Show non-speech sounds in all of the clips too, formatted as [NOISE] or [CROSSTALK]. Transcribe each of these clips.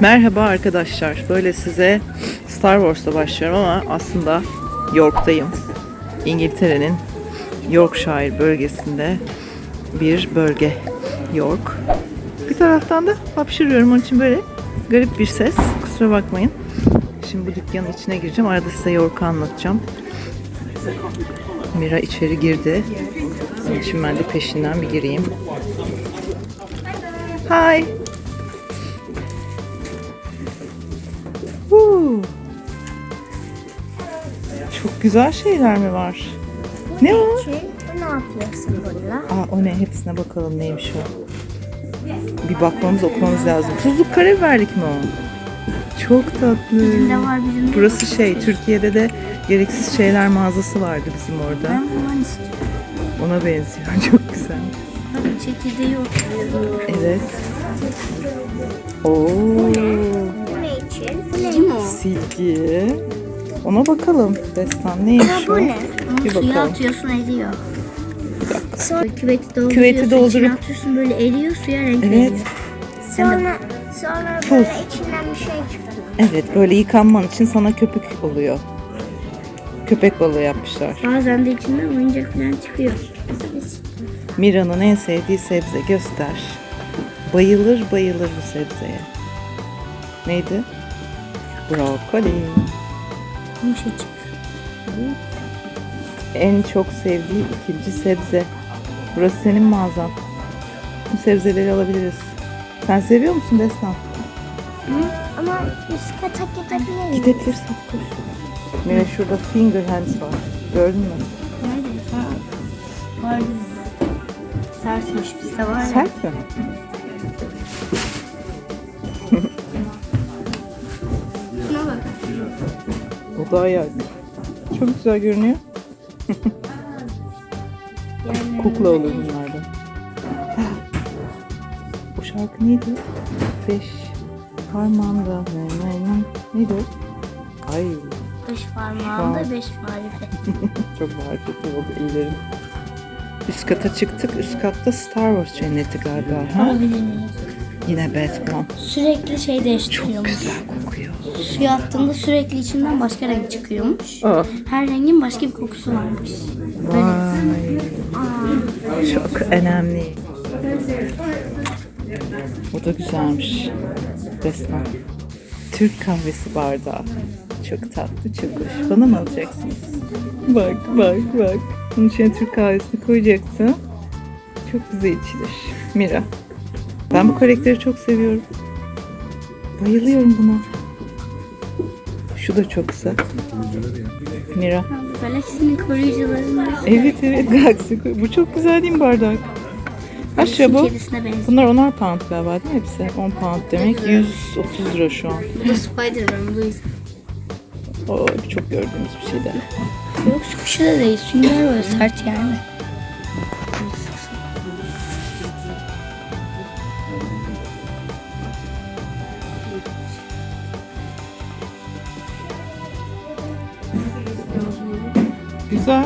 Merhaba arkadaşlar. Böyle size Star Wars'ta başlıyorum ama aslında York'tayım. İngiltere'nin Yorkshire bölgesinde bir bölge York. Bir taraftan da hapşırıyorum onun için böyle garip bir ses. Kusura bakmayın. Şimdi bu dükkanın içine gireceğim. Arada size York'u anlatacağım. Mira içeri girdi. Onun için ben de peşinden bir gireyim. Hi. Huu. Çok güzel şeyler mi var? Ne o? Bu ne yapıyorsun burada? Aa o ne? Hepsine bakalım neymiş o. Bir bakmamız okumamız lazım. Tuzluk karabiberlik mi o? Çok tatlı. Bizimde var bizim de. Burası şey, Türkiye'de de gereksiz şeyler mağazası vardı bizim orada. Ben bundan istiyorum. Ona benziyor. [LAUGHS] Çok güzel. Bak çekirdeği oturuyor. Evet. Oo, Bu için? Bu ne? O? silgi. Ona bakalım. Destan neymiş Ha, o? bu ne? Onu Bir suya bakalım. atıyorsun eriyor. Sonra küveti dolduruyorsun. Küveti doldurup- içine atıyorsun böyle eriyor suya renk Evet. veriyor. Sonra sonra böyle içinden bir şey çıkıyor. Evet, böyle yıkanman için sana köpük oluyor. Köpek balığı yapmışlar. Bazen de içinden oyuncak falan çıkıyor. Mira'nın en sevdiği sebze göster. Bayılır bayılır bu sebzeye. Neydi? Brokoli. Yumuşacık. En çok sevdiği ikinci sebze. Burası senin mağazan. Bu sebzeleri alabiliriz. Sen seviyor musun Destan? Ama üst kata gidebilir miyim? Gidebiliriz hadi koş. Mira şurada finger hands var. Gördün mü? Nerede? Ha. Var. Sertmiş bizde var ya. Sert mi? Da ayak. Çok güzel görünüyor. Kukla olur bunlardan. Bu şarkı neydi? Beş parmağımda ne ne ne neydi o? Ay Beş parmağında beş marifet. [LAUGHS] çok marifetli oldu ellerim. Üst kata çıktık. Üst katta Star Wars cenneti galiba. Ha? Yine Batman. Sürekli şey Çok değiştiriyormuş. güzel kokuyor. Suya attığında sürekli içinden başka renk çıkıyormuş. Ah. Her rengin başka bir kokusu varmış. Vay. Çok önemli. O da güzelmiş. Destan. Türk kahvesi bardağı. Çok tatlı, çok hoş. Bana mı alacaksınız? Bak, bak, bak. Bunun içine Türk kahvesini koyacaksın. Çok güzel içilir. Mira. Ben bu karakteri çok seviyorum. Bayılıyorum buna. Şu da çok güzel. Mira. Galaksinin koruyucularından. Evet evet Galaxy. Bu çok güzel değil mi bardak? Kaç lira bu? Kedisine benziyor. Bunlar 10'ar pound galiba değil mi hepsi? 10 pound demek 130 lira şu an. Bu da Spider-Man. Louis. O çok gördüğümüz bir şey de. Yok sıkışı da değil. Sünger böyle sert yani. Güzel.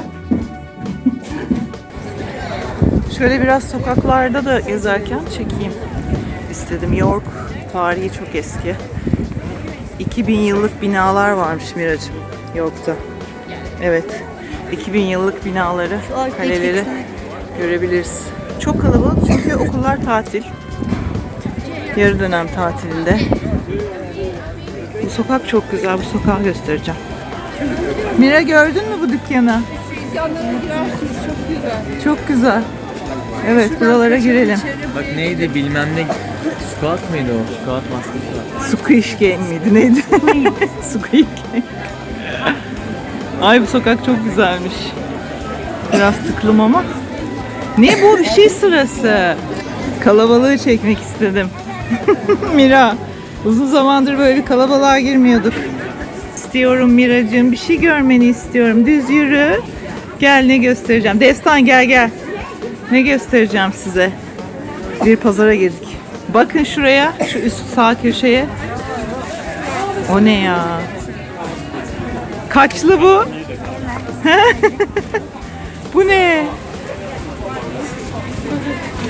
Şöyle biraz sokaklarda da gezerken çekeyim istedim. York tarihi çok eski. 2000 yıllık binalar varmış Miracım York'ta. Evet. 2000 yıllık binaları, kaleleri görebiliriz. Çok kalabalık çünkü okullar tatil. Yarı dönem tatilinde. Bu sokak çok güzel. Bu sokağı göstereceğim. Mira gördün mü bu dükkanı? Çok güzel. Evet buralara girelim. Bak neydi bilmem ne squat mıydı o? Squat maskesi var. Squish Game miydi neydi? [LAUGHS] Squid Game. Ay bu sokak çok güzelmiş. Biraz tıklım ama. Ne bu bir şey sırası? Kalabalığı çekmek istedim. [LAUGHS] Mira, uzun zamandır böyle bir kalabalığa girmiyorduk. İstiyorum Miracığım, bir şey görmeni istiyorum. Düz yürü. Gel ne göstereceğim. Destan gel gel. Ne göstereceğim size? Bir pazara girdik. Bakın şuraya, şu üst sağ köşeye. O ne ya? Kaçlı bu? [LAUGHS] bu ne?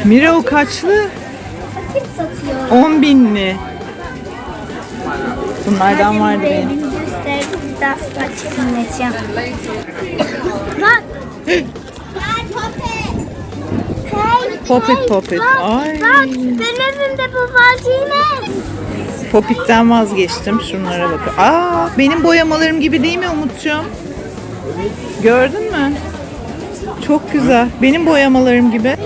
Mira o kaçlı? Kim satıyor? 10 binli. Bunlardan vardı benim. Bir daha. Bak. Popit, popit. Ay. bak benim evimde bu var değil mi? Popit'ten vazgeçtim. Şunlara bakın. Aa, benim boyamalarım gibi değil mi Umut'cuğum? Gördün mü? Çok güzel. Benim boyamalarım gibi.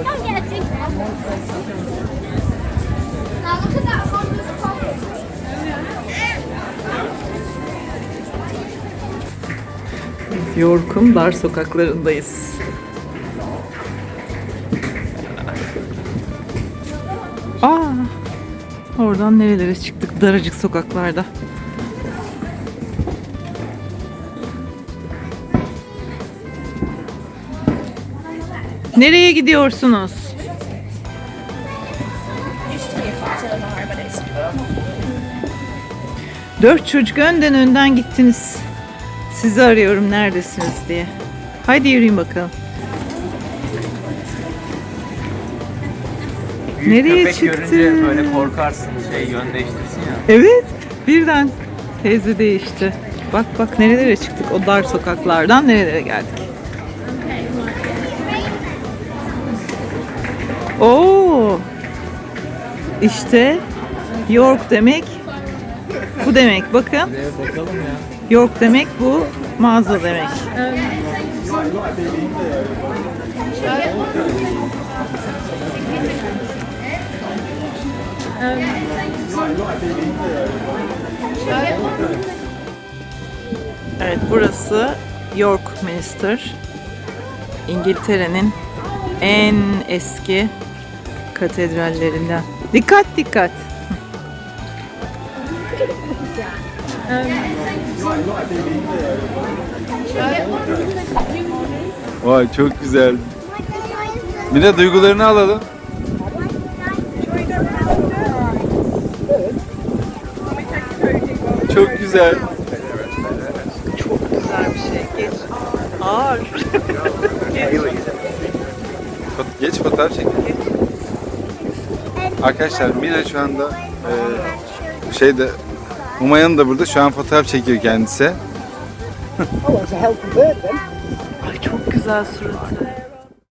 York'un dar sokaklarındayız. Aa, oradan nerelere çıktık daracık sokaklarda. Nereye gidiyorsunuz? Dört çocuk önden önden gittiniz. Sizi arıyorum neredesiniz diye. Haydi yürüyün bakalım. Büyük Nereye köpek çıktı? görünce böyle korkarsın şey yön değiştirsin ya. Evet, birden teyze değişti. Bak bak nerelere çıktık o dar sokaklardan nerelere geldik. Oo. İşte York demek bu demek. Bakın bakalım ya. York demek bu mağaza demek. Evet burası York Minster. İngiltere'nin en eski katedrallerinden. Dikkat dikkat. Vay çok güzel. Bir de duygularını alalım. Çok güzel. Çok güzel bir şey. Geç. Ağır. Fot- Geç fotoğraf çekin. Arkadaşlar Mira şu anda e, şeyde Umay'ın da burada şu an fotoğraf çekiyor kendisi. Ay çok güzel suratı.